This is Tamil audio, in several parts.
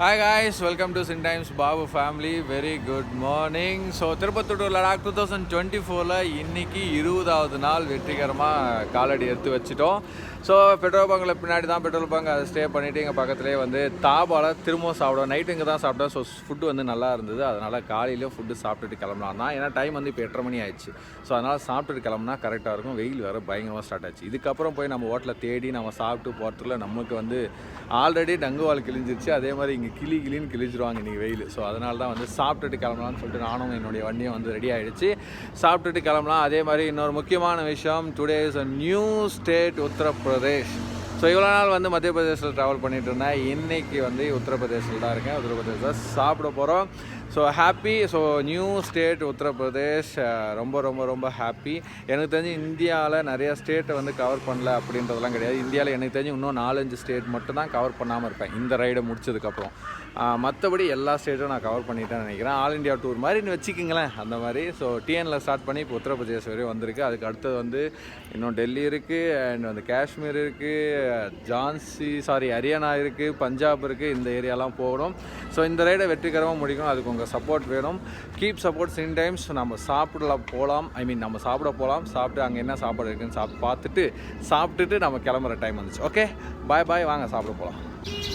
Hi guys welcome to sin times Babu family very good morning so Tirupattur Ladakh two thousand twenty ஃபோரில் இன்றைக்கி இருபதாவது நாள் வெற்றிகரமாக காலடி எடுத்து வச்சிட்டோம். ஸோ பெட்ரோல் பங்கில் பின்னாடி தான் பெட்ரோல் பங்க். அதை ஸ்டே பண்ணிவிட்டு இங்கே பக்கத்துலேயே வந்து தாபால திரும்பவும் சாப்பிடுவோம். நைட்டு இங்கே தான் சாப்பிட்டோம். ஸோ ஃபுட்டு வந்து நல்லா இருந்தது. அதனால் காலையிலேயும் ஃபுட்டு சாப்பிட்டுட்டு கிளம்பலாம் தான். ஏன்னா டைம் வந்து இப்போ எட்டரை மணி ஆயிடுச்சு. ஸோ அதனால் சாப்பிட்டுட்டு கிளம்புனா கரெக்டாக இருக்கும். வெயில் வேறு பயங்கரமாக ஸ்டார்ட் ஆச்சு. இதுக்கப்புறம் போய் நம்ம ஹோட்டலில் தேடி நம்ம சாப்பிட்டு போகிறதுக்குள்ள நமக்கு வந்து ஆல்ரெடி டங்குவால் கிழிஞ்சிருச்சு அதே மாதிரி இங்கே கிளி கிளின்னு கிழிச்சிருவாங்க இன்றைக்கி வெயில். ஸோ அதனால தான் வந்து சாப்பிட்டுட்டு கிளம்பலாம்னு சொல்லிட்டு நானும் என்னுடைய வண்டியும் வந்து ரெடி ஆகிடுச்சு சாப்பிட்டுட்டு கிளம்பலாம். அதே மாதிரி இன்னொரு முக்கியமான விஷயம் today is a new state Uttar Pradesh so இவ்வளோ நாள் வந்து மத்திய பிரதேசில் ட்ராவல் பண்ணிட்டு இருந்தேன். இன்னைக்கு வந்து உத்தரப்பிரதேசில் தான் இருக்கேன். உத்தரப்பிரதேசில் சாப்பிட போகிறோம் so happy so new state Uttar Pradesh ரொம்ப ரொம்ப ரொம்ப ஹாப்பி எனக்கு தெரிஞ்சு இந்தியாவில் நிறைய ஸ்டேட்டை வந்து கவர் பண்ணல அப்படின்றதெல்லாம் கிடையாது. இந்தியாவில் எனக்கு தெரிஞ்சு இன்னும் நாலஞ்சு ஸ்டேட் மட்டும் தான் கவர் பண்ணாமல் இருப்பேன். இந்த ரைடை முடிச்சதுக்கப்புறம் மற்றபடி எல்லா ஸ்டேட்டும் நான் கவர் பண்ணிட்டேன்னு நினைக்கிறேன். ஆல் இந்தியா டூர் மாதிரி வச்சுக்கிங்களேன் அந்த மாதிரி. ஸோ டிஎனில் ஸ்டார்ட் பண்ணி இப்போ உத்தரப்பிரதேஷ் வரையும் வந்திருக்கு. அதுக்கு அடுத்தது வந்து இன்னும் டெல்லி இருக்குது அண்ட் வந்து காஷ்மீர் இருக்குது ஜான்சி சாரி ஹரியானா இருக்குது பஞ்சாப் இருக்குது இந்த ஏரியாலாம் போகணும். ஸோ இந்த ரைடை வெற்றிகரமாக முடிக்கணும் அதுக்கு உங்கள் சப்போர்ட் வேணும். கீப் சப்போர்ட் சின் டைம்ஸ் நம்ம சாப்பிடலாம் போகலாம் ஐ மீன் நம்ம சாப்பிட போகலாம் சாப்பிட்டு அங்கே என்ன சாப்பாடு இருக்குன்னு சாப்பிட்டு பார்த்துட்டு சாப்பிட்டுட்டு நம்ம கிளம்புற டைம் வந்துச்சு. ஓகே பாய் பாய் வாங்க சாப்பிட போகலாம்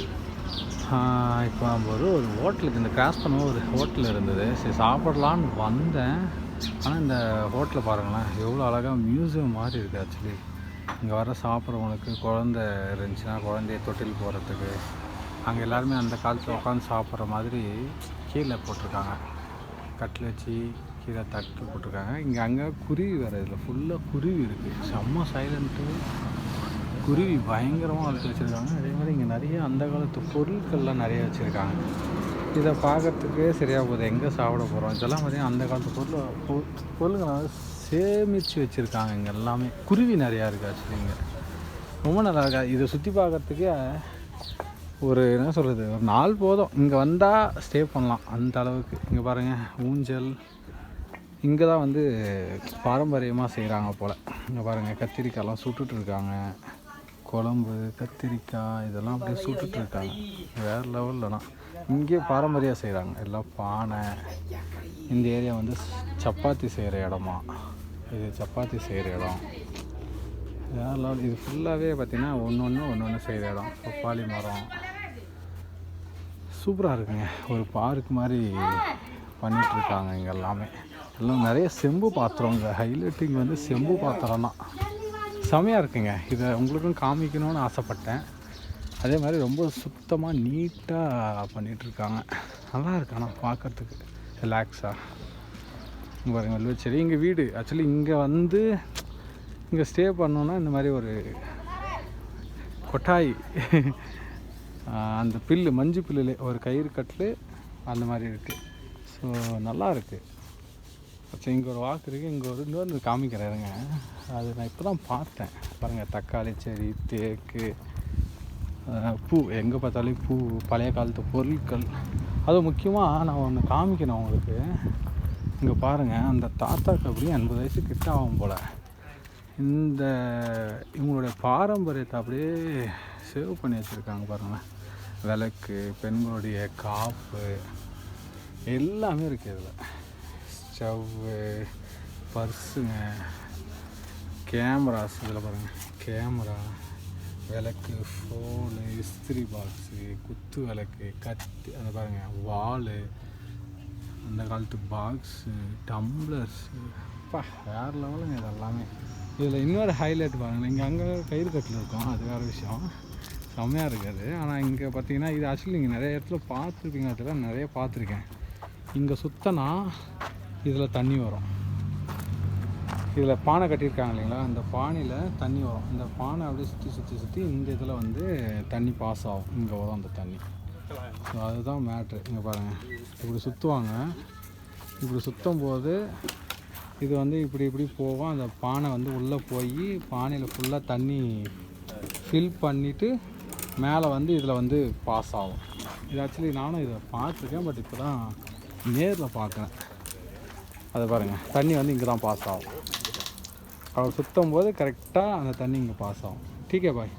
இப்போ நம்ம ஒரு ஒரு ஹோட்டலுக்கு இந்த கிராஸ் பண்ண ஒரு ஹோட்டல் இருந்தது. சரி சாப்பிடலான்னு வந்தேன். ஆனால் இந்த ஹோட்டலை பாருங்களேன் எவ்வளோ அழகாக மியூசியம் மாதிரி இருக்குது ஆக்சுவலி இங்கே வர சாப்பிட்றவங்களுக்கு குழந்த இருந்துச்சுன்னா குழந்தைய தொட்டில் போகிறதுக்கு அங்கே எல்லாருமே அந்த காலத்தில் உட்காந்து சாப்பிட்ற மாதிரி கீழே போட்டிருக்காங்க. கட்டில் வச்சு கீழே தட்டு போட்டிருக்காங்க. இங்கே அங்கே குருவி வேறு இதில் ஃபுல்லாக குருவி இருக்குது செம்ம சைலண்ட்டு குருவி பயங்கரமாக வளர்த்து வச்சுருக்காங்க. அதே மாதிரி இங்கே நிறைய அந்த காலத்து பொருட்கள்லாம் நிறைய வச்சுருக்காங்க. இதை பார்க்கறதுக்கே சரியாக போகுது. எங்கே சாப்பிட போகிறோம் இதெல்லாம் பார்த்திங்கன்னா அந்த காலத்து பொருள் பொ- பொருள்களை சேமித்து வச்சுருக்காங்க இங்கே எல்லாமே. குருவி நிறையா இருக்குது ஆக்சுவலி இங்கே. ரொம்ப நல்லா இருக்கா? இதை சுற்றி பார்க்கறதுக்கே ஒரு என்ன சொல்கிறது ஒரு நாள் போதும். இங்கே வந்தால் ஸ்டே பண்ணலாம். அந்த அளவுக்கு. இங்கே பாருங்கள் ஊஞ்சல். இங்கே தான் வந்து பாரம்பரியமாக செய்கிறாங்க போல். இங்கே பாருங்கள் கத்திரிக்காய்லாம் சுட்டுட்டு இருக்காங்க. குழம்பு கத்திரிக்காய் இதெல்லாம் அப்படியே சுட்டுட்டு இருக்காங்க வேறு லெவல்லலாம் இங்கே பாரம்பரியம் செய்கிறாங்க எல்லாம் பானை. இந்த ஏரியா வந்து சப்பாத்தி செய்கிற இடமா? இது சப்பாத்தி செய்கிற இடம். வேறு லெவல் இது ஃபுல்லாகவே பார்த்திங்கன்னா ஒன்று ஒன்று ஒன்று ஒன்று செய்கிற இடம் பப்பாளி மரம். சூப்பராக இருக்குங்க. ஒரு பார்க் மாதிரி பண்ணிகிட்ருக்காங்க இங்கே எல்லாமே. எல்லாம் நிறைய செம்பு பாத்திரம் இங்கே ஹைலைட்டிங் வந்து செம்பு பாத்திரம் தான் செமையாக இருக்குங்க. இதை உங்களுக்கும் காமிக்கணும்னு ஆசைப்பட்டேன். அதே மாதிரி ரொம்ப சுத்தமாக நீட்டாக பண்ணிகிட்ருக்காங்க நல்லா இருக்கு ஆனால் பார்க்கறதுக்கு ரிலாக்ஸாக இங்கே பாருங்க வெள்ளுவச்சேரி இங்கே வீடு. ஆக்சுவலி இங்கே வந்து இங்கே ஸ்டே பண்ணோன்னா இந்த மாதிரி ஒரு கொட்டாய். அந்த பில்லு மஞ்சு பில்லுல ஒரு கயிறு கட்டில் அந்த மாதிரி இருக்குது ஸோ நல்லா இருக்குது சரி இங்கே ஒரு வாக்கு இருக்குது இங்கே ஒரு இன்னொன்று காமிக்கிறேருங்க அது நான் இப்போ தான் பார்த்தேன். பாருங்கள் தக்காளி செடி தேக்கு பூ. எங்கே பார்த்தாலும் பூ பழைய காலத்து பொருட்கள். அது முக்கியமாக நான் ஒன்று காமிக்கணும் உங்களுக்கு. இங்கே பாருங்கள் அந்த தாத்தாக்கு அப்படியே எண்பது வயசு கிட்ட ஆகும் போல். இந்த இவங்களுடைய பாரம்பரியத்தை அப்படியே சேவ் பண்ணி வச்சுருக்காங்க பாருங்களேன் விளக்கு பெண்களுடைய காப்பு எல்லாமே இருக்குது இதில். ஸ்டவ்வு பர்ஸுங்க கேமராஸ் இதில் பாருங்கள் கேமரா விளக்கு ஃபோனு இஸ்திரி பாக்ஸு குத்து விளக்கு கத்தி அதை பாருங்கள் வாலு அந்த காலத்து பாக்ஸு டம்ளர்ஸு அப்பா வேறு லெவலுங்க இது எல்லாமே இதில் இன்னொரு ஹைலைட் பாருங்கள் இங்கே அங்கே கயிறு கட்டில் இருக்கும். அது வேறு விஷயம். செம்மையாக இருக்காது. ஆனால் இங்கே பார்த்தீங்கன்னா இது ஆக்சுவலி நீங்கள் நிறைய இடத்துல பார்த்துருப்பீங்க. அதில் நிறைய பார்த்துருக்கேன். இங்கே சுத்தனா இதில் தண்ணி வரும். இதில் பானை கட்டியிருக்காங்க இல்லைங்களா? அந்த பானையில் தண்ணி வரும். இந்த பானை அப்படியே சுற்றி சுற்றி சுற்றி இந்த இதில் வந்து தண்ணி பாஸ் ஆகும். இங்கே வரும் அந்த தண்ணி. ஸோ அதுதான் மேட்ரு இங்கே பாருங்கள் இப்படி சுற்றுவாங்க இப்படி சுற்றும் போது இது வந்து இப்படி இப்படி போகும். அந்த பானை வந்து உள்ளே போய் பானையில் ஃபுல்லாக தண்ணி ஃபில் பண்ணிவிட்டு மேலே வந்து இதில் வந்து பாஸ் ஆகும். இது ஆக்சுவலி நானும் இதை பார்த்துருக்கேன் பட் இப்போ தான் நேரில் பார்க்குறேன். அதை பாருங்கள் தண்ணி வந்து இங்கே தான் பாஸ் ஆகும். அவர் சுற்றும் போது கரெக்டாக அந்த தண்ணி இங்கே பாஸ் ஆகும். டீக்கே பாய்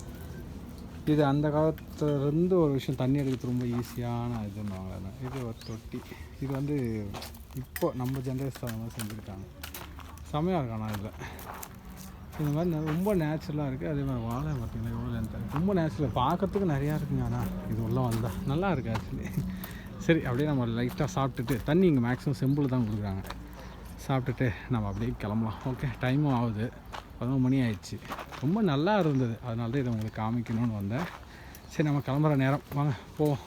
இது அந்த காலத்துலேருந்து ஒரு விஷயம் தண்ணி எடுக்கிறது ரொம்ப ஈஸியான இதுன்னுவாங்க இது ஒரு தொட்டி. இது வந்து இப்போ நம்ம ஜென்ரேஷன் அந்த மாதிரி செஞ்சுருக்காங்க செம்மையாக இருக்கும் ஆனால் இதில். இந்த மாதிரி ரொம்ப நேச்சுரலாக இருக்குது அதே மாதிரி வாழை பார்த்தீங்கன்னா எவ்வளோ லென்த் ரொம்ப நேச்சுரல் பார்க்கறதுக்கு நிறையா இருக்குங்க ஆனால் இது உள்ளே வந்தால் நல்லா இருக்குது ஆக்சுவலி சரி அப்படியே நம்ம லைட்டாக சாப்பிட்டுட்டு தண்ணி இங்கே மேக்ஸிமம் செம்பிள் தான் கொடுக்குறாங்க. சாப்பிட்டுட்டு நம்ம அப்படியே கிளம்பலாம். ஓகே டைமும் ஆகுது. பதினொரு மணி ஆயிடுச்சு. ரொம்ப நல்லா இருந்தது. அதனால தான் இதை உங்களுக்கு காமிக்கணும்னு வந்தேன். சரி நம்ம கிளம்புற நேரம். வாங்க போவோம்.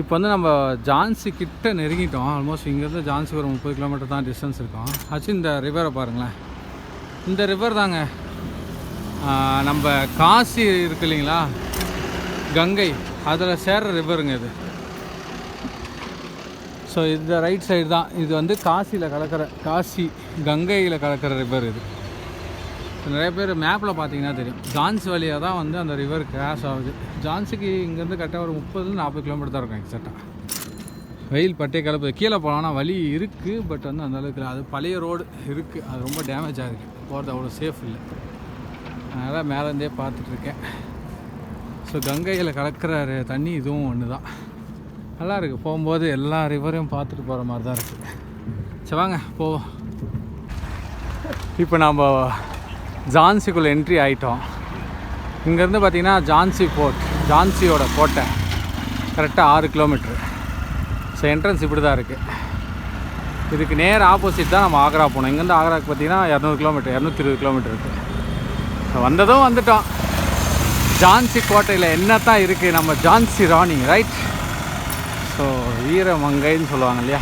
இப்போ வந்து நம்ம ஜான்சி கிட்ட நெருங்கிட்டோம். ஆல்மோஸ்ட் இங்கேருந்து ஜான்சிக்கு ஒரு முப்பது கிலோமீட்டர் தான் டிஸ்டன்ஸ் இருக்கும். ஆச்சு இந்த ரிவரை பாருங்களேன். இந்த ரிவர் தாங்க. நம்ம காசி இருக்கு இல்லைங்களா? கங்கை. அதில் சேர்ற ரிவருங்க இது. ஸோ இந்த ரைட் சைடு தான். இது வந்து காசியில் கலக்கிற காசி கங்கையில் கலக்கிற ரிவர் இது. நிறைய பேர் மேப்பில் பார்த்தீங்கன்னா தெரியும். ஜான்ஸ் வழியாக தான் வந்து அந்த ரிவர் கிராஸ் ஆகுது. ஜான்ஸுக்கு இங்கேருந்து கரெக்டாக ஒரு முப்பதுலேருந்து நாற்பது கிலோமீட்டர் தான் இருக்கும் எக்ஸாக்டாக வெயில் பட்டே கிளப்பு கீழே போகலான்னா வழி இருக்குது பட் வந்து அந்தளவுக்கு இல்லை. அது பழைய ரோடு இருக்குது அது ரொம்ப டேமேஜ் ஆகிருக்கு போகிறது அவ்வளோ சேஃப் இல்லை. அதனால் மேலேருந்தே பார்த்துட்ருக்கேன் ஸோ கங்கையில் கலக்கிற தண்ணி இதுவும் ஒன்று தான் நல்லா இருக்குது போகும்போது எல்லா ரிவரையும் பார்த்துட்டு போகிற மாதிரி தான் இருக்குது சரி வாங்க போவோம். இப்போ நம்ம ஜான்சிக்குள்ளே என்ட்ரி ஆகிட்டோம் இங்கேருந்து பார்த்தீங்கன்னா ஜான்சி போர்ட் ஜான்சியோட கோட்டை. கரெக்டாக ஆறு கிலோமீட்ரு ஸோ என்ட்ரன்ஸ் இப்படி தான் இருக்குது இதுக்கு நேர் ஆப்போசிட் தான் நம்ம ஆக்ரா போனோம். இங்கேருந்து ஆக்ராக்கு பார்த்தீங்கன்னா இரநூறு கிலோமீட்டர் இரநூத்தி இருபது கிலோமீட்டர் இருக்குது ஸோ வந்ததும் வந்துட்டோம். ஜான்சி கோட்டையில் என்ன தான் இருக்குது நம்ம ஜான்சி ராணி ரைட் ஸோ வீரமங்கைன்னு சொல்லுவாங்க இல்லையா?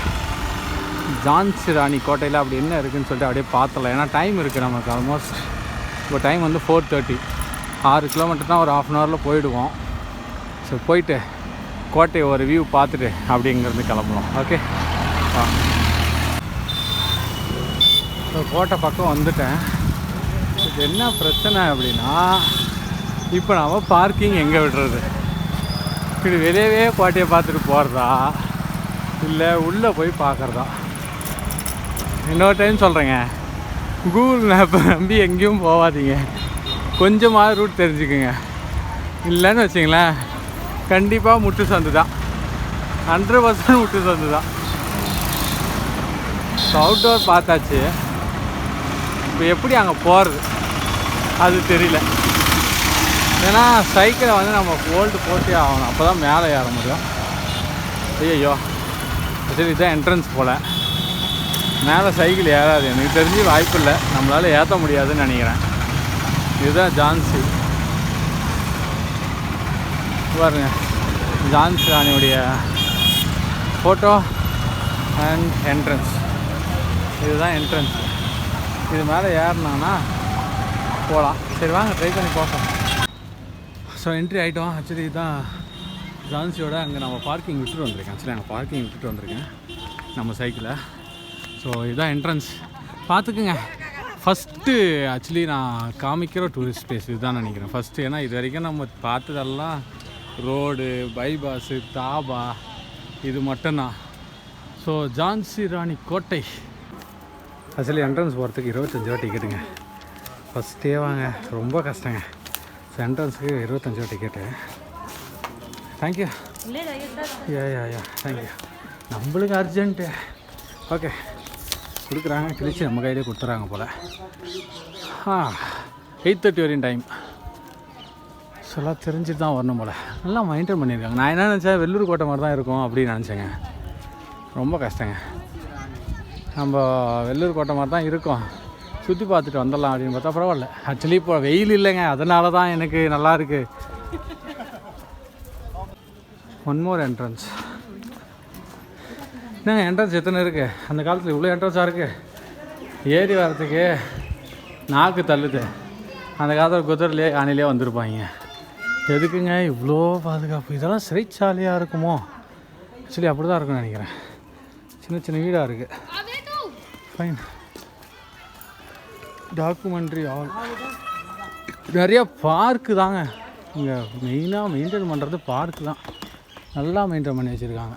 ஜான்சி ராணி கோட்டையில் அப்படி என்ன இருக்குதுன்னு சொல்லிட்டு அப்படியே பார்த்தலாம் ஏன்னா டைம் இருக்குது நமக்கு ஆல்மோஸ்ட் இப்போ டைம் வந்து ஃபோர் தேர்ட்டி ஆறு கிலோமீட்டர் தான் ஒரு ஆஃப் அன் ஹவரில் போயிடுவோம். ஸோ போயிட்டு கோட்டையை ஒரு வியூ பார்த்துட்டு அப்படி இங்கேருந்து கிளம்பலாம் ஓகே ஸோ கோட்டை பக்கம் வந்துட்டேன். இது என்ன பிரச்சனை அப்படின்னா இப்போ நாம் பார்க்கிங் எங்கே விடுறது? இப்படி வெளியவே கோட்டையை பார்த்துட்டு போகிறதா இல்லை உள்ளே போய் பார்க்குறதா? இன்னொரு டைம் சொல்கிறேங்க கூகுள் மேப்பை நம்பி எங்கேயும் போகாதீங்க கொஞ்சமாக ரூட் தெரிஞ்சுக்குங்க. இல்லைன்னு வச்சிங்களேன் கண்டிப்பாக முட்டு சந்து தான். ஹண்ட்ரட் பர்சன்ட் முட்டு சந்து தான். அவுட்டோர் பார்த்தாச்சு. இப்போ எப்படி அங்கே போகிறது அது தெரியல. ஏன்னா சைக்கிளை வந்து நம்ம ஹோல்டு போட்டே ஆகணும். அப்போ தான் மேலே ஏற முடியும். ஐயோ சரி இதுதான் என்ட்ரன்ஸ் போல். மேலே சைக்கிள் ஏறாது. எனக்கு தெரிஞ்சு வாய்ப்பு இல்லை. நம்மளால் ஏற்ற முடியாதுன்னு நினைக்கிறேன். இதுதான் ஜான்சி பாருங்க. ஜான்சி ராணியுடைய ஃபோட்டோ அண்ட் என்ட்ரன்ஸ் இதுதான் என்ட்ரன்ஸ் இது மேலே ஏறினான்னா போகலாம் சரி வாங்க ட்ரை பண்ணி பார்ப்போம். ஸோ என்ட்ரி ஆகிட்டோம் ஆக்சுவலி தான் ஜான்சியோட அங்கே நம்ம பார்க்கிங் விட்டுட்டு வந்திருக்கேன். ஆக்சுவலி அங்கே பார்க்கிங் விட்டுட்டு வந்திருக்கேன். நம்ம சைக்கிளை ஸோ இதுதான் என்ட்ரன்ஸ் பார்த்துக்குங்க. ஃபஸ்ட்டு ஆக்சுவலி நான் காமிக்கிற டூரிஸ்ட் பிளேஸ் இதுதான் நினைக்கிறேன். ஃபஸ்ட்டு ஏன்னா இது வரைக்கும் நம்ம பார்த்ததெல்லாம் ரோடு பைபாஸு தாபா இது மட்டும்தான். ஸோ ஜான்சி ராணி கோட்டை. ஆக்சுவலி என்ட்ரன்ஸ் போகிறதுக்கு இருபத்தஞ்சி ரூபா டிக்கெட்டுங்க ஃபஸ்ட்டே வாங்க. ரொம்ப கஷ்டங்க. சென்ட்ரன்ஸுக்கு இருபத்தஞ்சோ ரூபா ticket thank you ya ya ya thank you நம்மளுக்கு அர்ஜென்ட்டு ஓகே கொடுக்குறாங்க கிழிச்சு நம்ம கையிலே கொடுத்துறாங்க போல். ஆ எயிட் தேர்ட்டி வரையும் டைம் ஸோ தெரிஞ்சுட்டு தான் வரணும் போல். நல்லா மெயின்டைன் பண்ணியிருக்காங்க. நான் என்ன நினச்சேன் வெள்ளூர் கோட்டை மாதிரி தான் இருக்கும் அப்படின்னு நினச்சேங்க. ரொம்ப கஷ்டங்க. நம்ம வெள்ளூர் கோட்டை மாதிரி தான் இருக்கும். சுற்றி பார்த்துட்டு வந்துடலாம் அப்படின்னு பார்த்தா பரவாயில்ல. ஆக்சுவலி இப்போ வெயில் இல்லைங்க. அதனால தான் எனக்கு நல்லா இருக்கு. ஒன் மோர் என்ட்ரன்ஸ் என்னங்க என்ட்ரன்ஸ் எத்தனை இருக்குது அந்த காலத்தில் இவ்வளோ என்ட்ரன்ஸாக இருக்குது ஏறி வரத்துக்கு நாக்கு தள்ளுது. அந்த காலத்தில் குதிரையிலே யானையிலே வந்திருப்பாங்க. எதுக்குங்க இவ்வளோ பாதுகாப்பு? இதெல்லாம் சிறைச்சாலையாக இருக்குமோ? ஆக்சுவலி அப்படி தான் இருக்கும்னு நினைக்கிறேன். சின்ன சின்ன வீடாக இருக்குது ஃபைன் டாக்குமெண்ட்ரி ஆல் நிறைய பார்க்கு தாங்க. இங்கே மெயினாக மெயின்டைன் பண்ணுறது பார்க்கு தான். நல்லா மெயின்டைன் பண்ணி வச்சுருக்காங்க.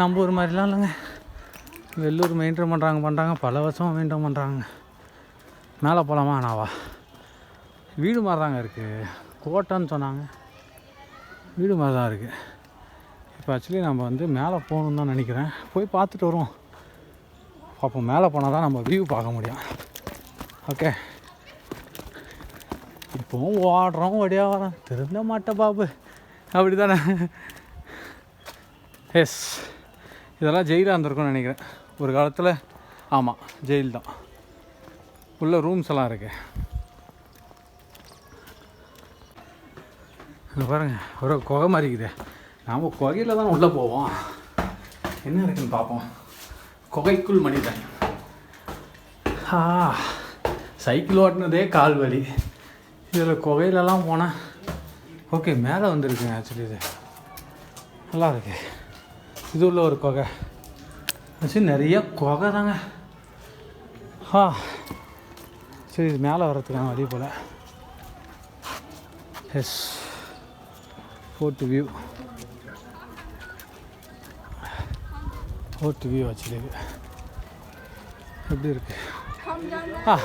நம்ம ஊர் மாதிரிலாம் இல்லைங்க. வெள்ளூர் மெயின்டைன் பண்ணுறாங்க பண்ணுறாங்க பல வருஷமாக மெயின்டைன் பண்ணுறாங்க மேலே போகலாமா நாவா வீடு மாதிரி தாங்க இருக்குது கோட்டைன்னு சொன்னாங்க. வீடு மாதிரி தான் இருக்குது இப்போ ஆக்சுவலி நம்ம வந்து மேலே போகணுன்னு தான் நினைக்கிறேன். போய் பார்த்துட்டு வருவோம். அப்போ மேலே போனால் தான் நம்ம வியூ பார்க்க முடியும். ஓகே. இப்போவும் ஓடுறோம் ஓடியா வரோம். திருந்த மாட்டேன் பாபு. அப்படி தானே எஸ் இதெல்லாம் ஜெயிலாக இருந்திருக்கும்னு நினைக்கிறேன். ஒரு காலத்தில் ஆமாம் ஜெயில் தான் உள்ள ரூம்ஸ் எல்லாம் இருக்கு. பாருங்க ஒரு குகை மாதிரி இருக்குதே. நாம் குகையில் தான் உள்ளே போவோம். என்ன இருக்குன்னு பார்ப்போம். குகைக்குள் மனிதன். ஆ சைக்கிள் ஓட்டினதே கால் வலி இதில் குகையிலலாம் போனேன் ஓகே மேலே வந்துருக்குங்க ஆக்சுவலி இது. நல்லா இருக்கு. இது உள்ள ஒரு குகை. ஆக்சுவலி நிறைய குகை தாங்க ஆ. சரி இது மேலே வர்றதுக்கான வழி போல். Yes fort view fort view actually இது. எப்படி இருக்கு? ஆ.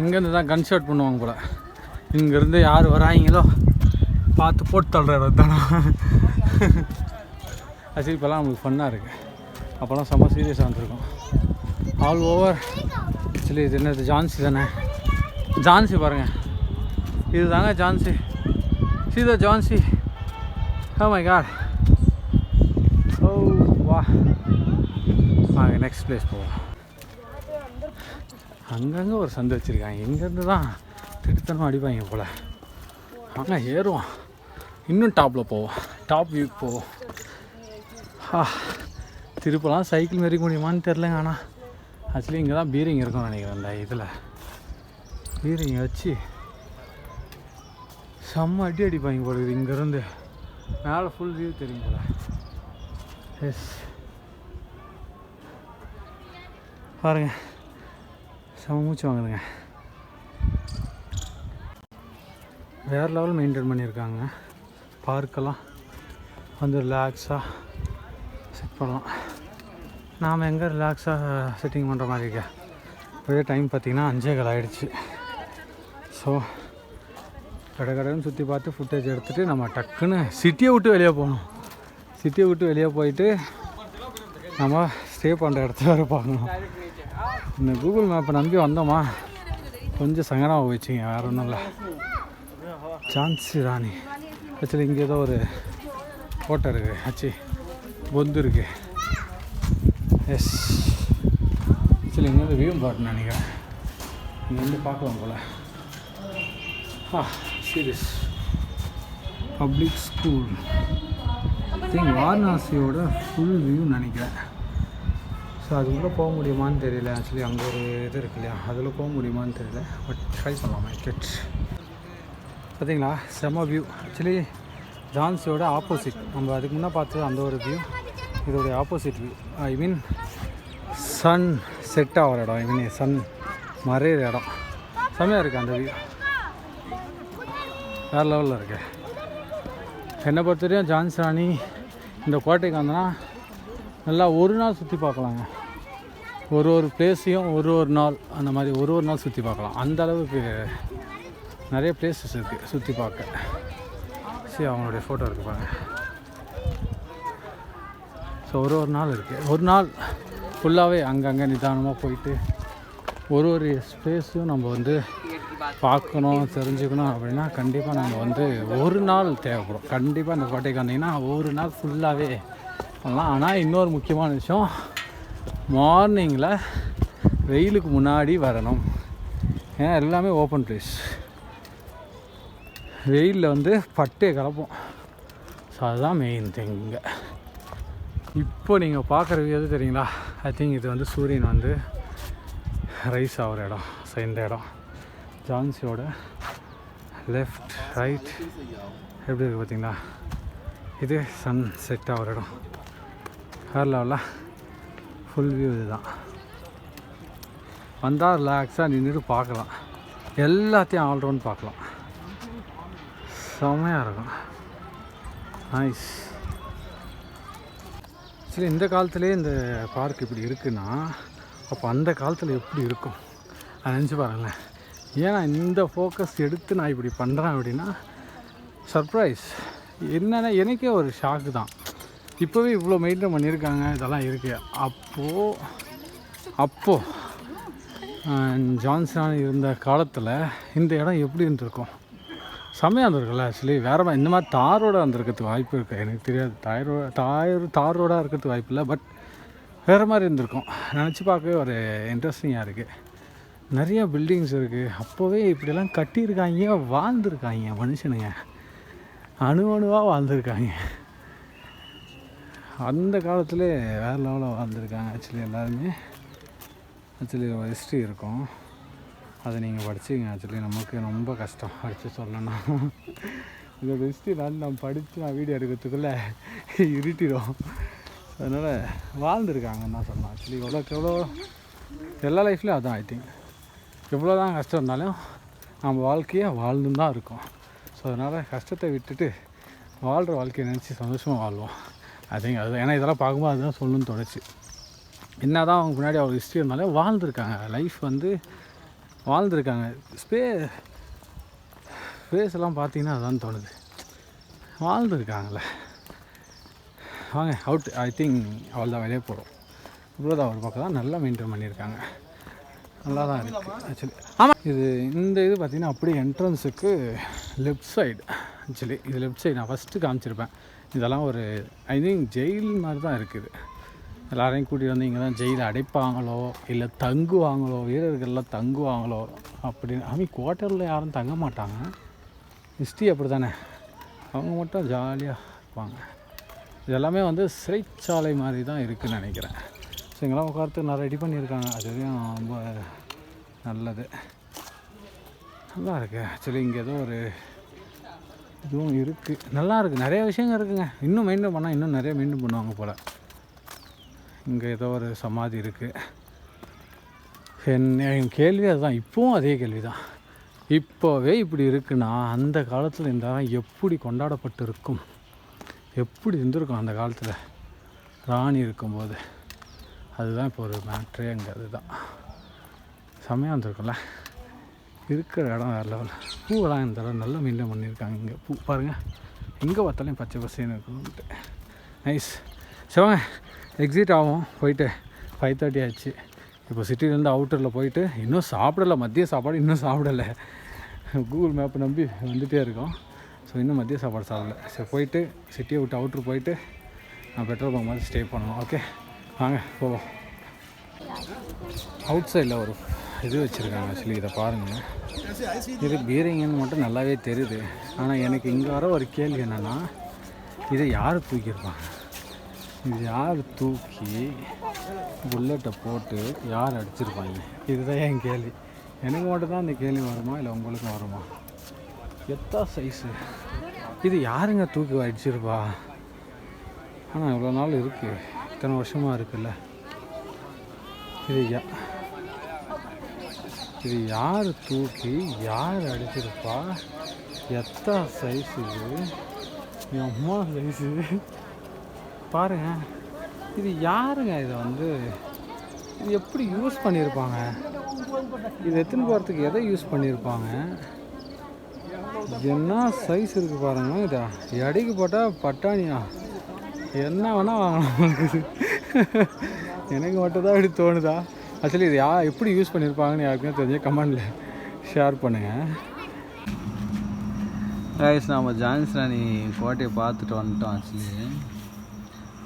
இங்கேருந்து தான் கன் ஷாட் பண்ணுவாங்க போல. இங்கேருந்து யார் வராங்களோ பார்த்து போட்டு தள்ளுற தானே ஆக்சுவலி இப்போல்லாம் நம்மளுக்கு ஃபன்னாக இருக்குது அப்போல்லாம் செம்ம சீரியஸாக வந்துருக்கும் ஆல் ஓவர் ஆக்சுவலி இது என்னது? ஜான்சி தானே? ஜான்சி பாருங்க. இது தாங்க Jhansi Sita Jhansi oh my God oh வா. வாங்க நெக்ஸ்ட் பிளேஸ் போவோம். அங்கங்கே ஒரு சந்து வச்சுருக்காங்க. இங்கேருந்து தான் திட்டத்தனமாக அடிப்பாங்க போல். வாங்க ஏறுவோம். இன்னும் டாப்பில் போவோம். டாப் வியூ போவோம். ஆ திருப்பலாம் சைக்கிள் மெரிக்க முடியுமான்னு தெரிலங்க ஆனால் ஆக்சுவலி இங்கே தான் பீரிங் இருக்கும்னு நினைக்கிறேன் இந்த இதில். பீரிங் வச்சு செம்ம அடி அடிப்பாங்க போல இது இங்கேருந்து. மேலே ஃபுல் வியூ தெரியும் போல. எஸ் பாருங்க. செம மூச்சு வாங்குதுங்க. வேறு லெவல் மெயின்டைன் பண்ணியிருக்காங்க. பார்க்கெல்லாம் வந்து ரிலாக்ஸாக செட் பண்ணலாம். நாம் எங்கே ரிலாக்ஸாக செட்டிங் பண்ணுற மாதிரி இருக்கேன் ஒரே டைம் பார்த்திங்கன்னா அஞ்சே கால் ஆகிடுச்சு ஸோ கடை கடைன்னு சுற்றி பார்த்து ஃபுட்டேஜ் எடுத்துகிட்டு நம்ம டக்குன்னு சிட்டியை விட்டு வெளியே போகணும். சிட்டியை விட்டு வெளியே போயிட்டு நம்ம ஸ்டே பண்ணுற இடத்துல வேறு பார்க்கணும். இந்த கூகுள் மேப்பை நம்பி வந்தோமா? கொஞ்சம் சங்கடமாக போயிடுச்சுங்க வேறு ஒன்றும் இல்லை. ஜான்சி ராணி ஆக்சுவலி இங்கே ஏதோ ஒரு கோட்டை இருக்குது ஆச்சு பொந்து இருக்குது எஸ் ஆக்சுவலி இங்கேருந்து வியூ பாட்டு நினைக்கிறேன். இங்கே வந்து பார்க்கலாம் போல். ஆ சீரியஸ் பப்ளிக் ஸ்கூல் திங்க் வாரணாசியோட ஃபுல் வியூ நினைக்கிறேன். ஸோ அதுக்குள்ளே போக முடியுமான்னு தெரியல. ஆக்சுவலி அங்கே ஒரு இது இருக்கு இல்லையா? அதில் போக முடியுமான்னு தெரியல. பட் ட்ரை பண்ணலாம். கெட் பார்த்தீங்களா செம வியூ ஆக்சுவலி ஜான்சியோட ஆப்போசிட் நம்ம அதுக்கு முன்னே பார்த்தது அந்த ஒரு வியூ இதோடைய opposite view I mean sunset ஆகிற இடம். ஐ மீன் சன் மறையிற இடம். செம்மையாக இருக்குது அந்த வியூ வேறு லெவலில் இருக்கு. என்னை பொறுத்தவரையும் ஜான்சி ராணி இந்த கோட்டைக்கு வந்தோன்னா நல்லா ஒரு நாள் சுற்றி பார்க்கலாங்க. ஒரு ஒரு பிளேஸையும் ஒரு ஒரு நாள் அந்த மாதிரி ஒரு ஒரு நாள் சுற்றி பார்க்கலாம். அந்த அளவுக்கு நிறைய பிளேசஸ் இருக்குது சுற்றி பார்க்க. சரி அவங்களுடைய ஃபோட்டோ இருக்கு பாருங்க. ஸோ ஒரு ஒரு நாள் இருக்குது ஒரு நாள் ஃபுல்லாகவே அங்கங்கே நிதானமாக போயிட்டு ஒரு ஒரு ஸ்பேஸையும் நம்ம வந்து பார்க்கணும் தெரிஞ்சுக்கணும் அப்படின்னா கண்டிப்பாக நம்ம வந்து ஒரு நாள் தேவைப்படும். கண்டிப்பாக இந்த கோட்டைக்கு வந்தீங்கன்னா ஒரு நாள் ஃபுல்லாகவே பண்ணலாம் ஆனால் இன்னொரு முக்கியமான விஷயம் மார்னிங்கில் வெயிலுக்கு முன்னாடி வரணும். ஏன்னா எல்லாமே ஓப்பன் ப்ளேஸ் வெயிலில் வந்து பட்டே கலப்போம். ஸோ அதுதான் மெயின் திங் இங்கே. இப்போ நீங்கள் பார்க்குற எது தெரியுங்களா? ஐ திங்க் இது வந்து சூரியன் வந்து ரைஸ் ஆகிற இடம் ஸோ இந்த இடம். ஜான்சியோட லெஃப்ட் ரைட் எப்படி இருக்குது பார்த்தீங்களா? இது சன் செட் ஆகிற இடம். வேறு லெவலில் ஃபுல் வியூ இதுதான். வந்தால் ரிலாக்ஸாக நின்றுட்டு பார்க்கலாம். எல்லாத்தையும் ஆல்ரவுண்ட் பார்க்கலாம். செம்மையாக இருக்கும். நைஸ் சரி இந்த காலத்துலேயே இந்த பார்க் இப்படி இருக்குன்னா அப்போ அந்த காலத்தில் எப்படி இருக்கும்? அதை நினச்சி பாருங்களேன். ஏன்னா இந்த ஃபோக்கஸ் எடுத்து நான் இப்படி பண்ணுறேன் அப்படின்னா சர்ப்ரைஸ் என்னென்னா எனக்கே ஒரு ஷாக்கு தான். இப்போவே இவ்வளோ மெயின்டைன் பண்ணியிருக்காங்க இதெல்லாம் இருக்குது அப்போது அப்போது ஜான்சன் இருந்த காலத்தில் இந்த இடம் எப்படி இருந்திருக்கும்? செம்மையாக இருந்திருக்குல்ல ஆக்சுவலி வேறு மாதிரி இந்த மாதிரி தாரோட இருந்திருக்கிறதுக்கு வாய்ப்பு இருக்குது எனக்கு தெரியாது. தாயரோ தாயர் தாரோடாக இருக்கிறதுக்கு வாய்ப்பு இல்லை பட் வேறு மாதிரி இருந்திருக்கும். நினச்சி பார்க்கவே ஒரு இன்ட்ரெஸ்டிங்காக இருக்குது நிறைய பில்டிங்ஸ் இருக்குது அப்போவே இப்படியெல்லாம் கட்டியிருக்காங்க வாழ்ந்துருக்காங்க மனுஷனுங்க. அணு அணுவாக வாழ்ந்துருக்காங்க. அந்த காலத்தில் வேறு லெவலில் வாழ்ந்துருக்காங்க ஆக்சுவலி எல்லாருமே. ஆக்சுவலி ஒரு ஹிஸ்ட்ரி இருக்கும். அதை நீங்கள் படிச்சுங்க ஆக்சுவலி நமக்கு ரொம்ப கஷ்டம். படித்து சொல்லணும்னா. இதோட ஹிஸ்ட்ரி நான் நான் படித்து நான் வீடியோ எடுக்கிறதுக்குள்ளே இருட்டிடும். அதனால் வாழ்ந்துருக்காங்கன்னு தான் சொல்லலாம் ஆக்சுவலி எவ்வளோக்கு எவ்வளோ எல்லா லைஃப்லேயும் அதான் ஐ திங்க் எவ்வளோ தான் கஷ்டம் இருந்தாலும் நம்ம வாழ்க்கையை வாழ்ந்துன்னு தான் இருக்கும். ஸோ அதனால் கஷ்டத்தை விட்டுட்டு வாழ்கிற வாழ்க்கையை நினச்சி சந்தோஷமாக வாழ்வோம். அதுங்க அது ஏன்னா இதெல்லாம் பார்க்கும்போது அதுதான் சொல்லணும்னு தோணுச்சு. என்ன தான் அவங்க முன்னாடி அவங்க ஹிஸ்ட்ரி இருந்தாலும் வாழ்ந்துருக்காங்க. லைஃப் வந்து வாழ்ந்துருக்காங்க. ஸ்பே ஸ்பேஸ் எல்லாம் பார்த்தீங்கன்னா அதுதான் தோணுது. வாழ்ந்துருக்காங்களே வாங்க அவுட் ஐ திங்க் அவள் தான் வெளியே போகிறோம் இவ்வளோ தான் ஒரு பக்கம் தான் நல்லா மெயின்டைன் பண்ணியிருக்காங்க. நல்லா தான் இருக்குது ஆக்சுவலி ஆமாம் இது இந்த இது பார்த்திங்கன்னா அப்படியே என்ட்ரன்ஸுக்கு லெஃப்ட் சைடு ஆக்சுவலி இது லெஃப்ட் சைடு நான் ஃபஸ்ட்டு காமிச்சிருப்பேன். இதெல்லாம் ஒரு ஐ திங்க் ஜெயில் மாதிரி தான் இருக்குது. எல்லாரையும் கூட்டிகிட்டு வந்து இங்கே தான் ஜெயில் அடைப்பாங்களோ இல்லை தங்குவாங்களோ வீரர்கள்லாம் தங்குவாங்களோ அப்படின்னு ஐ மீன் குவார்ட்டரில் யாரும் தங்க மாட்டாங்க. ஹிஸ்ட்ரி அப்படி தானே அவங்க மட்டும் ஜாலியாக இருப்பாங்க. இது எல்லாமே வந்து சிறைச்சாலை மாதிரி தான் இருக்குதுன்னு நினைக்கிறேன். ஸோ இங்கெல்லாம் உட்காரத்துக்கு நான் ரெடி பண்ணியிருக்காங்க. அதுவும் ரொம்ப நல்லது. நல்லா இருக்குது ஆக்சுவலி இங்கே ஏதோ ஒரு இதுவும் இருக்குது நல்லா இருக்குது நிறைய விஷயங்கள் இருக்குங்க. இன்னும் மெயின்டைன் பண்ணால் இன்னும் நிறைய மெயின்டைன் பண்ணுவாங்க போல். இங்கே ஏதோ ஒரு சமாதி இருக்குது என் கேள்வி அதுதான். இப்போவும் அதே கேள்வி தான் இப்போவே இப்படி இருக்குன்னா அந்த காலத்தில் இந்த எப்படி கொண்டாடப்பட்டு இருக்கும் எப்படி இருந்திருக்கும் அந்த காலத்தில்? ராணி இருக்கும்போது. அதுதான் இப்போ ஒரு மேட்ரே அங்கே அதுதான். செம்மையாக இருந்திருக்கும்ல. இருக்கிற இடம் வேறு லெவல் பூவெல்லாம் இந்த இடம் நல்லா மெயின்டைன் பண்ணியிருக்காங்க இங்கே. பூ பாருங்கள் எங்கே பார்த்தாலும் பச்சை பசேன்னு இருக்கணும்ட்டு நைஸ் சிவங்க எக்ஸிட் ஆகும் போயிட்டு ஃபைவ் தேர்ட்டி ஆச்சு. இப்போ சிட்டிலேருந்து அவுட்டரில் போயிட்டு இன்னும் சாப்பிடல. மதிய சாப்பாடு இன்னும் சாப்பிடலை. கூகுள் மேப் நம்பி வந்துகிட்டே இருக்கோம். ஸோ இன்னும் மதிய சாப்பாடு சாப்பிடல. சரி போயிட்டு சிட்டியை விட்டு அவுட்ரு போயிட்டு நான் பெட்ரோல் பங்க் மாதிரி ஸ்டே பண்ணணும். ஓகே வாங்க போவோம். அவுட் சைடில் ஒரு இது வச்சுருக்காங்க ஆக்சுவலி இதை பாருங்கள் இது பீரிங்கன்னு மட்டும் நல்லாவே தெரியுது. ஆனால் எனக்கு இங்கே வர ஒரு கேள்வி என்னென்னா இதை யார் தூக்கியிருப்பாங்க? இது யார் தூக்கி புல்லட்டை போட்டு யார் அடிச்சிருப்பாங்க? இதுதான் என் கேள்வி. எனக்கு மட்டும் தான் இந்த கேள்வி வருமா இல்லை உங்களுக்கும் வருமா? எத்தா சைஸு இது யாருங்க தூக்கி அடிச்சிருப்பா? ஆனால் இவ்வளோ நாள் இருக்குது இத்தனை வருஷமாக இருக்குல்ல. இது யா இது யார் தூக்கி யார் அடிச்சிருப்பா? எத்தனை சைஸ் இது? என் அம்மா சைஸு பாருங்க இது யாருங்க இதை வந்து? இது எப்படி யூஸ் பண்ணியிருப்பாங்க இது எத்தனை போகிறதுக்கு எதை யூஸ் பண்ணியிருப்பாங்க என்ன சைஸ் இருக்குது பாருங்க இதா. எடைக்கு போட்டால் பட்டாணியா? என்ன வேணால் வாங்கலாம். எனக்கு மட்டும்தான் இப்படி தோணுதா? ஆக்சுவலி இது யா எப்படி யூஸ் பண்ணியிருப்பாங்கன்னு யாருக்குமே தெரிஞ்ச கமெண்டில் ஷேர் பண்ணுங்கள் ரைஸ் நாம் ஜான்ஸ் ராணி கோட்டையை பார்த்துட்டு வந்துட்டோம் ஆக்சுவலி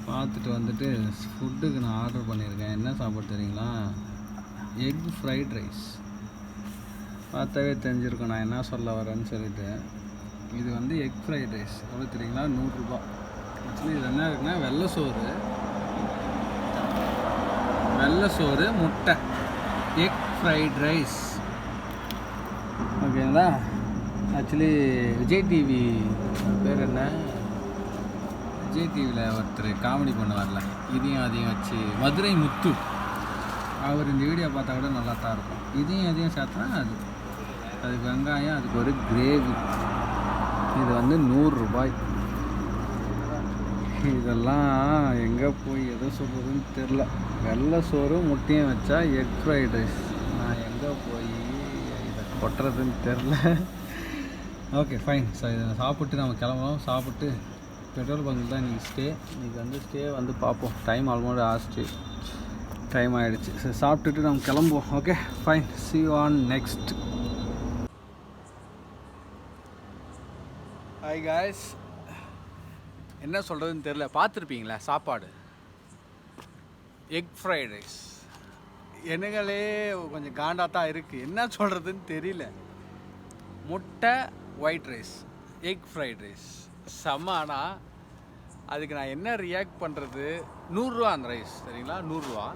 பார்த்துட்டு வந்துட்டு ஃபுட்டுக்கு நான் ஆர்டர் பண்ணியிருக்கேன். என்ன சாப்பாடு தெரியுங்களா? எக் ஃப்ரைட் ரைஸ் பார்த்தாவே தெரிஞ்சிருக்கோம் நான் என்ன சொல்ல வரேன்னு சொல்லிட்டு. இது வந்து எக் ஃப்ரைட் ரைஸ் எவ்வளோ தெரியுங்களா? நூறுரூபா ஆக்சுவலி இது என்ன இருக்குன்னா வெள்ளை சோறு. வெள்ளை சோறு முட்டை. எக் ஃப்ரைட் ரைஸ் ஓகேங்களா ஆக்சுவலி விஜய் டிவி பேர் என்ன? விஜய் டிவியில் ஒருத்தர் காமெடி பண்ணுவார்ல. இதையும் அதையும் வச்சு மதுரை முத்து. அவர் இந்த வீடியோ பார்த்தா கூட நல்லா தான் இருக்கும். இதையும் அதையும் சேர்த்தா அது அதுக்கு வெங்காயம் அதுக்கு ஒரு கிரேவி இது வந்து நூறுரூபாய் இதெல்லாம் எங்கே போய் எதை சொல்கிறதுன்னு தெரில. வெள்ளை சோறு முட்டையும் வச்சா எக் ஃப்ரைட் ரைஸ் நான் எங்கே போய் இதை கொட்டுறதுன்னு தெரில. ஓகே ஃபைன் சார் இதை சாப்பிட்டு நம்ம கிளம்புறோம். சாப்பிட்டு பெட்ரோல் பங்க் தான் இன்றைக்கி ஸ்டே இன்றைக்கி வந்து ஸ்டே வந்து பார்ப்போம். டைம் ஆல்மோஸ்ட் ஆஸ்ட்டு டைம் ஆகிடுச்சு சரி சாப்பிட்டுட்டு நம்ம கிளம்புவோம். Okay fine see on next hi guys என்ன சொல்கிறதுன்னு தெரில பார்த்துருப்பீங்களா? சாப்பாடு. எக் ஃப்ரைட் ரைஸ் எனங்களே கொஞ்சம் காண்டாக தான் இருக்குது என்ன சொல்கிறதுன்னு தெரியல. முட்டை white rice egg fried rice செம்ம ஆனால் அதுக்கு நான் என்ன ரியாக்ட் பண்ணுறது நூறுரூவா அந்த ரைஸ் சரிங்களா? நூறுரூவா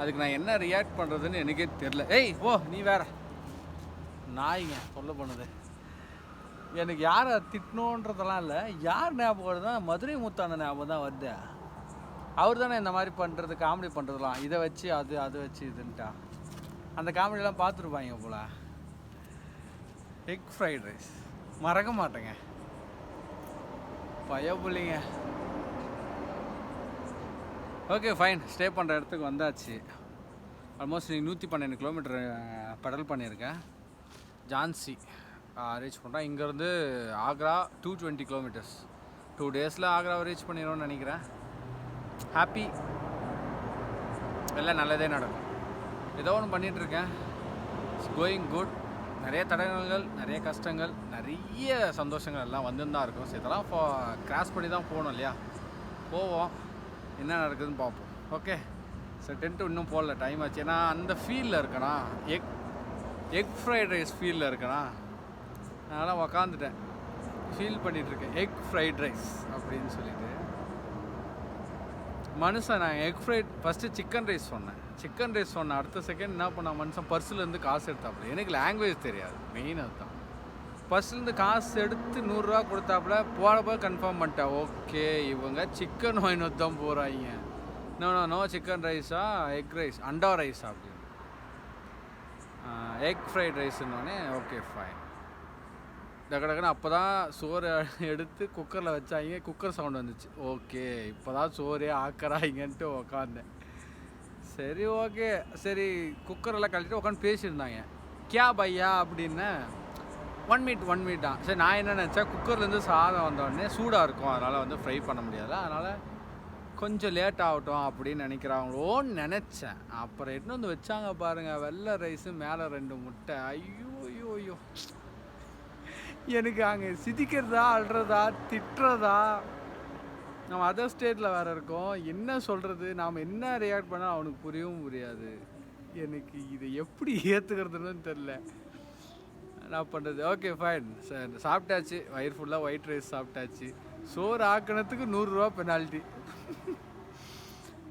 அதுக்கு நான் என்ன ரியாக்ட் பண்ணுறதுன்னு எனக்கே தெரில ஏய் ஓ நீ வேற. நாய்ங்க சொல்ல பண்ணுது. எனக்கு யாரை திட்டணுன்றதெல்லாம் இல்லை. யார் ஞாபகம் வருதுன்னா மதுரை முத்தான ஞாபகம் தான் வருது. அவர் தானே இந்த மாதிரி பண்ணுறது காமெடி பண்ணுறதுலாம் இதை வச்சு அது அதை வச்சு இதுன்ட்டா. அந்த காமெடியெலாம் பார்த்துருப்பாங்க போல. எக் ஃப்ரைட் ரைஸ் மறக்க மாட்டேங்க. பயப்புள்ளிங்க ஓகே ஃபைன் ஸ்டே பண்ணுற இடத்துக்கு வந்தாச்சு. ஆல்மோஸ்ட் நீங்கள் நூற்றி பன்னெண்டு கிலோமீட்டர் பெடல் பண்ணியிருக்கேன். ஜான்சி ரீச் பண்ணுறோம் இங்கேருந்து Agra two twenty kilometres two டேஸில் ஆக்ராவை ரீச் பண்ணிடுவோம்னு நினைக்கிறேன். ஹாப்பி எல்லாம் நல்லதே நடக்கும். ஏதோ ஒன்று பண்ணிகிட்ருக்கேன் இட்ஸ் கோயிங் குட் நிறைய தடங்கல்கள் நிறைய கஷ்டங்கள் நிறைய சந்தோஷங்கள் எல்லாம் வந்துன்னு தான் இருக்கும். ஸோ இதெல்லாம் கிராஸ் பண்ணி தான் போகணும் இல்லையா? போவோம். என்ன நடக்குதுன்னு பார்ப்போம். ஓகே ஸோ டென்ட்டு இன்னும் போடல. டைம் ஆச்சு. ஏன்னா அந்த ஃபீலில் இருக்கணா எக் எக் ஃப்ரைட் ரைஸ் ஃபீலில் இருக்கணா நான்லாம் உக்காந்துட்டேன். ஃபீல் பண்ணிகிட்ருக்கேன் எக் ஃப்ரைட் ரைஸ் அப்படின்னு சொல்லிட்டு. மனுஷன் நான் egg fried first chicken rice சொன்னேன். சிக்கன் ரைஸ் சொன்னேன் அடுத்த செகண்ட் என்ன பண்ணால் மனுஷன் பர்ஸ்லேருந்து காசு எடுத்தாப்புல. எனக்கு லாங்குவேஜ் தெரியாது. மெயின் அதுதான். பர்ஸ்லேருந்து காசு எடுத்து நூறுரூவா கொடுத்தாப்புல போகிறப்ப கன்ஃபார்ம் பண்ணிட்டேன். ஓகே இவங்க சிக்கன் வாங்கினு தான் போகிறாங்க நோ நோ நோ சிக்கன் ரைஸா எக் ரைஸ் அண்டா ரைஸ் அப்படின்னு. எக் ஃப்ரைட் ரைஸ்னோடனே ஓகே ஃபைன் டக்கு அப்போ தான் சோறு எடுத்து குக்கரில் வச்சாங்க. குக்கர் சவுண்ட் வந்துச்சு. ஓகே இப்போ தான் சோறே ஆக்கறாங்கன்ட்டு உக்காந்தேன். சரி ஓகே. சரி குக்கரெல்லாம் கழட்டிட்டு உட்காந்து பேசியிருந்தாங்க. கியா பையா? அப்படின்னு. ஒன் மீட் ஒன் மீட் தான் சரி நான் என்ன நினச்சேன்? குக்கர்லேருந்து சாதம் வந்தோடனே சூடாக இருக்கும். அதனால் வந்து ஃப்ரை பண்ண முடியாது அதனால் கொஞ்சம் லேட் ஆகட்டும் அப்படின்னு நினைக்கிறாங்களோன்னு நினச்சேன். அப்புறம் எடுத்துன்னு வந்து வச்சாங்க பாருங்கள் வெள்ளை ரைஸு மேலே ரெண்டு முட்டை. ஐயோ ஐயோ ஐயோ. எனக்கு அங்கே சிதிக்கிறதா அழுறதா திட்டுறதா நம்ம அதர் ஸ்டேட்டில் வேறு இருக்கோம். என்ன சொல்கிறது நாம் என்ன ரியாக்ட் பண்ணால் அவனுக்கு புரியவும் புரியாது. எனக்கு இதை எப்படி ஏற்றுக்கிறதுன்னு தெரில என்ன பண்ணுறது ஓகே ஃபைன் சார் சாப்பிட்டாச்சு. வயிறு ஃபுல்லாக ஒயிட் ரைஸ் சாப்பிட்டாச்சு. சோறு ஆக்கினத்துக்கு நூறுரூவா பெனால்ட்டி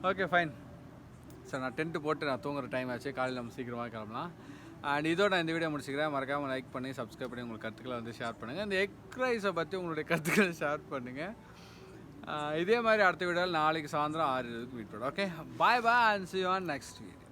ஓகே ஃபைன் சார் நான் டென்ட்டு போட்டு நான் தூங்குற டைம் ஆச்சு. காலையில் நம்ம சீக்கிரமாக கிளம்பலாம். அண்ட் இதோட நான் இந்த வீடியோ முடிச்சுக்கிறேன். மறக்காமல் லைக் பண்ணி சப்ஸ்கிரைப் பண்ணி உங்களுக்கு கருத்துக்களை வந்து ஷேர் பண்ணுங்கள் இந்த எக் ரைஸை பற்றி உங்களுடைய கருத்துக்களை ஷேர் பண்ணுங்கள் இதே மாதிரி அடுத்த வீடியோவில் நாளைக்கு சாயந்தரம் ஆறு இதுக்கு மீட் பண்ணுறோம் okay bye bye and see on next video